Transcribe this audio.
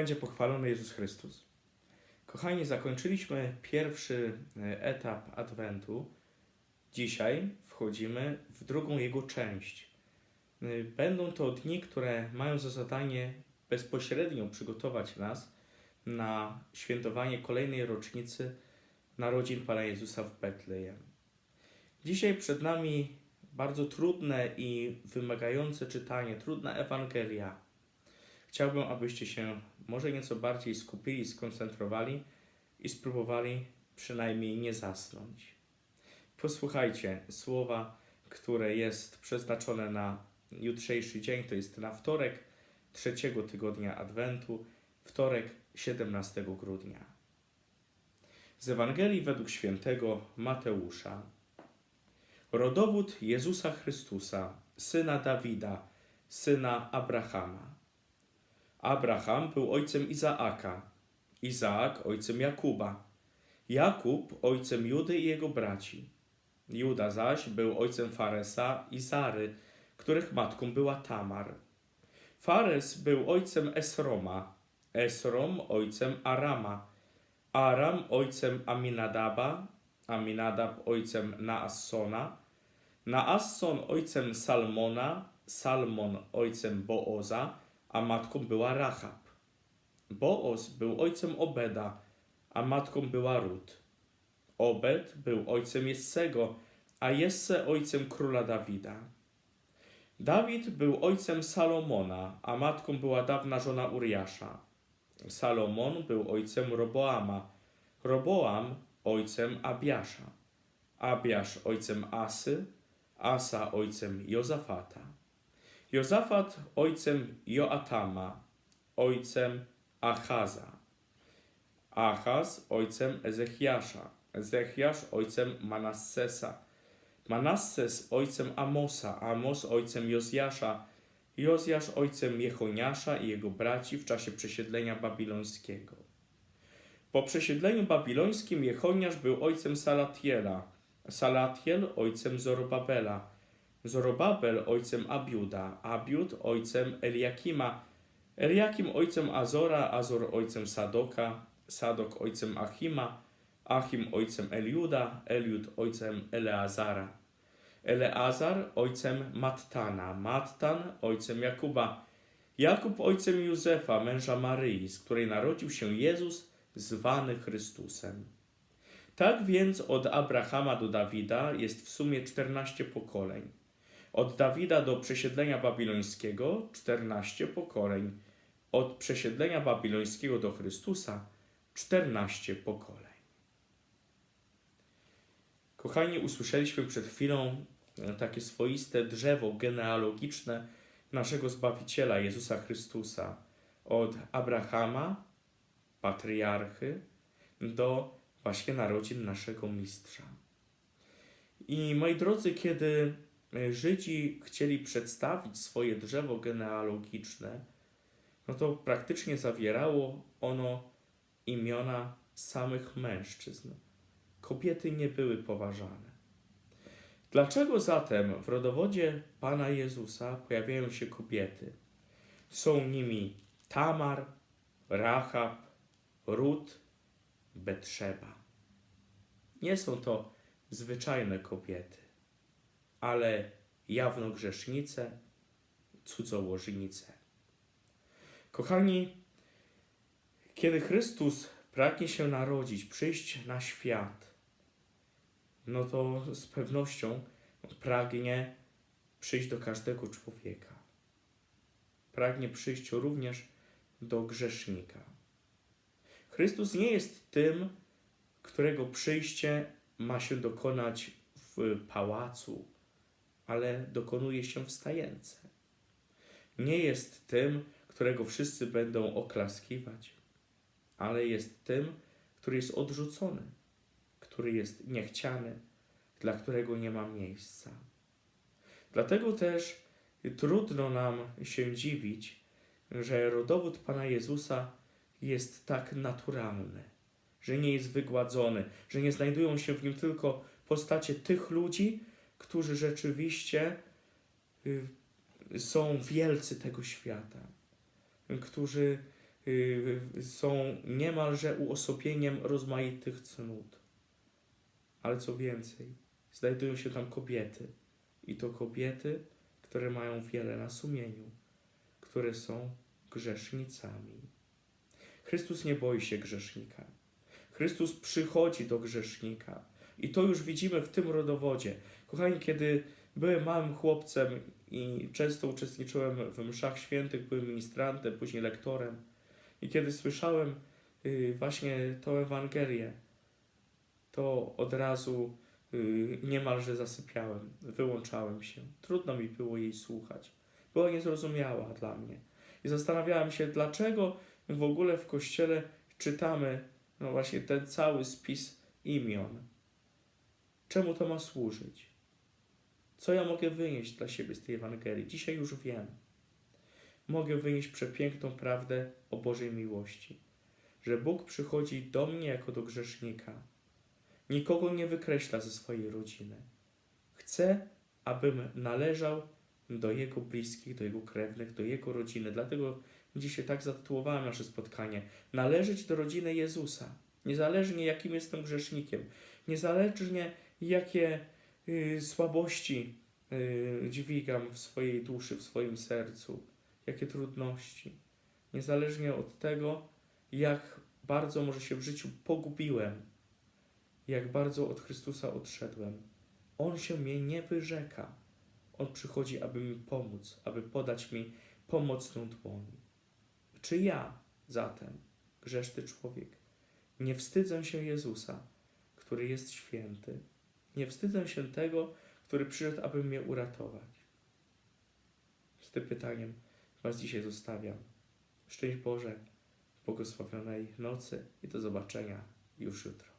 będzie pochwalony Jezus Chrystus. Kochani, zakończyliśmy pierwszy e, etap Adwentu. Dzisiaj wchodzimy w drugą jego część. Y, Będą to dni, które mają za zadanie bezpośrednio przygotować nas na świętowanie kolejnej rocznicy narodzin Pana Jezusa w Betlejem. Dzisiaj przed nami bardzo trudne i wymagające czytanie, trudna Ewangelia. Chciałbym, abyście się może nieco bardziej skupili, skoncentrowali i spróbowali przynajmniej nie zasnąć. Posłuchajcie słowa, które jest przeznaczone na jutrzejszy dzień, to jest na wtorek trzeciego tygodnia Adwentu, wtorek 17 grudnia. Z Ewangelii według świętego Mateusza. Rodowód Jezusa Chrystusa, syna Dawida, syna Abrahama. Abraham był ojcem Izaaka, Izaak ojcem Jakuba, Jakub ojcem Judy i jego braci. Juda zaś był ojcem Faresa i Zary, których matką była Tamar. Fares był ojcem Esroma, Esrom ojcem Arama, Aram ojcem Aminadaba, Aminadab ojcem Naassona, Naasson ojcem Salmona, Salmon ojcem Booza, a matką była Rahab. Booz był ojcem Obeda, a matką była Rut. Obed był ojcem Jessego, a Jesse ojcem króla Dawida. Dawid był ojcem Salomona, a matką była dawna żona Uriasza. Salomon był ojcem Roboama, Roboam ojcem Abiasza, Abiasz ojcem Asy, Asa ojcem Jozafata. Jozafat ojcem Joatama, ojcem Achaza. Achaz ojcem Ezechiasza, Ezechiasz ojcem Manassesa, Manasses ojcem Amosa, Amos ojcem Jozjasza, Jozjasz ojcem Jechoniasza i jego braci w czasie przesiedlenia babilońskiego. Po przesiedleniu babilońskim Jechoniasz był ojcem Salatiela, Salatiel ojcem Zorobabela, Zorobabel ojcem Abiuda, Abiud ojcem Eliakima, Eliakim ojcem Azora, Azor ojcem Sadoka, Sadok ojcem Achima, Achim ojcem Eliuda, Eliud ojcem Eleazara. Eleazar ojcem Mattana, Mattan ojcem Jakuba, Jakub ojcem Józefa, męża Maryi, z której narodził się Jezus, zwany Chrystusem. Tak więc od Abrahama do Dawida jest w sumie 14 pokoleń. Od Dawida do przesiedlenia babilońskiego 14 pokoleń. Od przesiedlenia babilońskiego do Chrystusa 14 pokoleń. Kochani, usłyszeliśmy przed chwilą e, takie swoiste drzewo genealogiczne naszego Zbawiciela Jezusa Chrystusa. Od Abrahama, patriarchy, do właśnie narodzin naszego mistrza. I moi drodzy, kiedy Żydzi chcieli przedstawić swoje drzewo genealogiczne, no to praktycznie zawierało ono imiona samych mężczyzn. Kobiety nie były poważane. Dlaczego zatem w rodowodzie Pana Jezusa pojawiają się kobiety? Są nimi Tamar, Rahab, Rut, Betrzeba. Nie są to zwyczajne kobiety, ale jawno grzesznice, cudzołożnice. Kochani, kiedy Chrystus pragnie się narodzić, przyjść na świat, no to z pewnością pragnie przyjść do każdego człowieka. Pragnie przyjść również do grzesznika. Chrystus nie jest tym, którego przyjście ma się dokonać w pałacu, ale dokonuje się w stajence. Nie jest tym, którego wszyscy będą oklaskiwać, ale jest tym, który jest odrzucony, który jest niechciany, dla którego nie ma miejsca. Dlatego też trudno nam się dziwić, że rodowód Pana Jezusa jest tak naturalny, że nie jest wygładzony, że nie znajdują się w nim tylko postacie tych ludzi, którzy rzeczywiście y, są wielcy tego świata, którzy y, są niemalże uosobieniem rozmaitych cnót. Ale co więcej, znajdują się tam kobiety. I to kobiety, które mają wiele na sumieniu, które są grzesznicami. Chrystus nie boi się grzesznika. Chrystus przychodzi do grzesznika. I to już widzimy w tym rodowodzie. Kochani, kiedy byłem małym chłopcem i często uczestniczyłem w mszach świętych, byłem ministrantem, później lektorem. I kiedy słyszałem y, właśnie tą Ewangelię, to od razu y, niemalże zasypiałem, wyłączałem się. Trudno mi było jej słuchać. Była niezrozumiała dla mnie. I zastanawiałem się, dlaczego w ogóle w kościele czytamy no właśnie ten cały spis imion. Czemu to ma służyć? Co ja mogę wynieść dla siebie z tej Ewangelii? Dzisiaj już wiem. Mogę wynieść przepiękną prawdę o Bożej miłości, że Bóg przychodzi do mnie jako do grzesznika. Nikogo nie wykreśla ze swojej rodziny. Chce, abym należał do Jego bliskich, do Jego krewnych, do Jego rodziny. Dlatego dzisiaj tak zatytułowałem nasze spotkanie. Należeć do rodziny Jezusa. Niezależnie jakim jestem grzesznikiem, niezależnie jakie y, słabości y, dźwigam w swojej duszy, w swoim sercu, jakie trudności. Niezależnie od tego, jak bardzo może się w życiu pogubiłem, jak bardzo od Chrystusa odszedłem. On się mnie nie wyrzeka. On przychodzi, aby mi pomóc, aby podać mi pomocną dłoń. Czy ja zatem, grzeszny człowiek, nie wstydzę się Jezusa, który jest święty, nie wstydzę się tego, który przyszedł, aby mnie uratować? Z tym pytaniem Was dzisiaj zostawiam. Szczęść Boże, błogosławionej nocy i do zobaczenia już jutro.